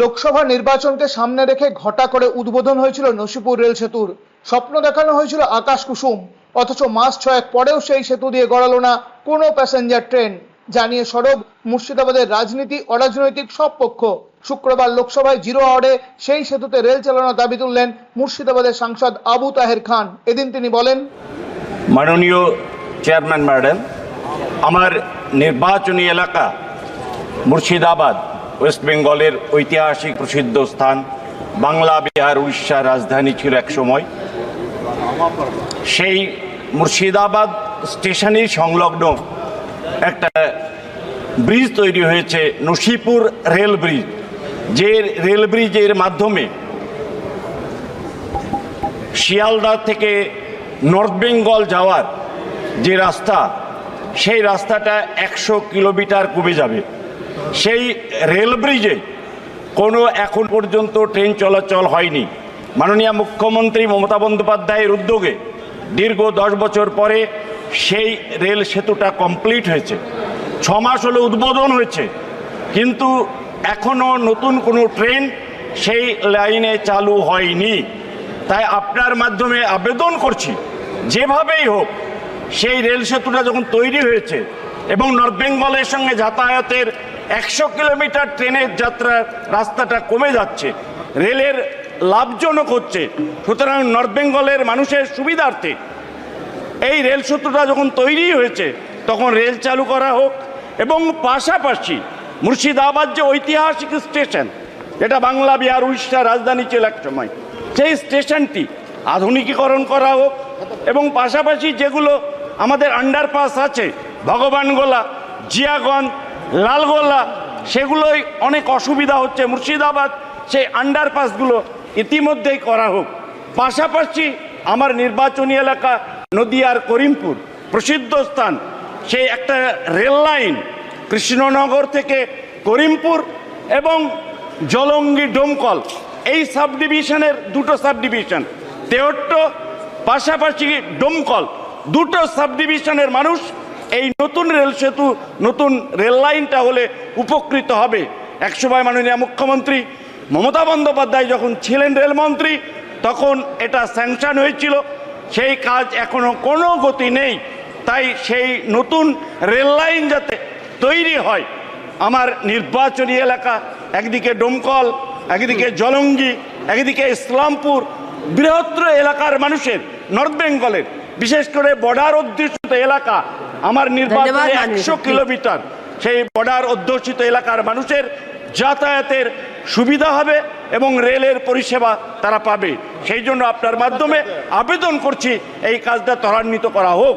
লোকসভা নির্বাচনকে সামনে রেখে ঘটা করে উদ্বোধন হয়েছিল নসিপুর রেল সেতুর। স্বপ্ন দেখানো হয়েছিল আকাশ কুসুম, অথচ মাস ছয়েক পরেও সেই সেতু দিয়ে গড়ালো না কোনো প্যাসেঞ্জার ট্রেন জানিয়ে সরব মুর্শিদাবাদের রাজনীতি, অরাজনৈতিক সব পক্ষ। শুক্রবার লোকসভায় জিরো আওয়ারে সেই সেতুতে রেল চালানোর দাবি তুললেন মুর্শিদাবাদের সাংসদ আবু তাহের খান। এদিন তিনি বলেন, মাননীয় চেয়ারম্যান ম্যাডাম, আমার নির্বাচনী এলাকা মুর্শিদাবাদ ওয়েস্ট বেঙ্গলের ঐতিহাসিক প্রসিদ্ধ স্থান বাংলা, বিহার উড়িষ্যার রাজধানী ছিল এক সময়। সেই মুর্শিদাবাদ স্টেশনের সংলগ্ন একটা ব্রিজ তৈরি হয়েছে, নসিপুর রেল ব্রিজ। যে রেল ব্রিজের মাধ্যমে শিয়ালদা থেকে নর্থ বেঙ্গল যাওয়ার যে রাস্তা, সেই রাস্তাটা একশো কিলোমিটার কমে যাবে। সেই রেল ব্রিজে কোনো এখন পর্যন্ত ট্রেন চলাচল হয়নি। মাননীয় মুখ্যমন্ত্রী মমতা বন্দ্যোপাধ্যায়ের উদ্যোগে দীর্ঘ দশ বছর পরে সেই রেল সেতুটা কমপ্লিট হয়েছে। ছ মাস হলো উদ্বোধন হয়েছে, কিন্তু এখনও নতুন কোনো ট্রেন সেই লাইনে চালু হয়নি। তাই আপনার মাধ্যমে আবেদন করছি, যেভাবেই হোক, সেই রেল সেতুটা যখন তৈরি হয়েছে এবং নর্থ বেঙ্গলের সঙ্গে যাতায়াতের একশো কিলোমিটার ট্রেনের যাত্রার রাস্তাটা কমে যাচ্ছে। রেলের লাভজনক হচ্ছে। সুতরাং নর্থ বেঙ্গলের মানুষের সুবিধার্থে এই রেল সেতুটা যখন তৈরি হয়েছে, তখন রেল চালু করা হোক এবং পাশাপাশি মুর্শিদাবাদ যে ঐতিহাসিক স্টেশন, যেটা বাংলা, বিহার, উড়িষ্যার রাজধানী ছিল এক সময়, সেই স্টেশনটি আধুনিকীকরণ করা হোক এবং পাশাপাশি যেগুলো আমাদের আন্ডারপাস আছে, ভগবানগোলা, জিয়াগঞ্জ লালগোলা সেগুলোই অনেক অসুবিধা হচ্ছে। মুর্শিদাবাদ, সেই আন্ডারপাসগুলো ইতিমধ্যেই করা হোক। পাশাপাশি আমার নির্বাচনী এলাকা নদিয়ার করিমপুর, প্রসিদ্ধ স্থান। সেই একটা রেল লাইন কৃষ্ণনগর থেকে করিমপুর এবং জলঙ্গি ডোমকল। এই সাব ডিভিশনের দুটো সাব ডিভিশন তেহট্ট, পাশাপাশি ডোমকল। দুটো সাব ডিভিশনের মানুষ এই নতুন রেল সেতু, নতুন রেল লাইনটা হলে উপকৃত হবে। একসময় মাননীয় মুখ্যমন্ত্রী মমতা বন্দ্যোপাধ্যায় যখন ছিলেন রেলমন্ত্রী, তখন এটা স্যাংশন হয়েছিল। সেই কাজ এখনও কোনো গতি নেই। তাই সেই নতুন রেল লাইন যাতে তৈরি হয়, আমার নির্বাচনী এলাকা, একদিকে ডোমকল, একদিকে জলঙ্গি, একদিকে ইসলামপুর, বৃহত্তর এলাকার মানুষের, নর্থ বেঙ্গলের, বিশেষ করে বর্ডার অধ্যুষিত এলাকা আমার নির্বাচনে একশো কিলোমিটার সেই বর্ডার অধ্যুষিত এলাকার মানুষের যাতায়াতের সুবিধা হবে এবং রেলের পরিষেবা তারা পাবে। সেই জন্য আপনার মাধ্যমে আবেদন করছি এই কাজটা ত্বরান্বিত করা হোক।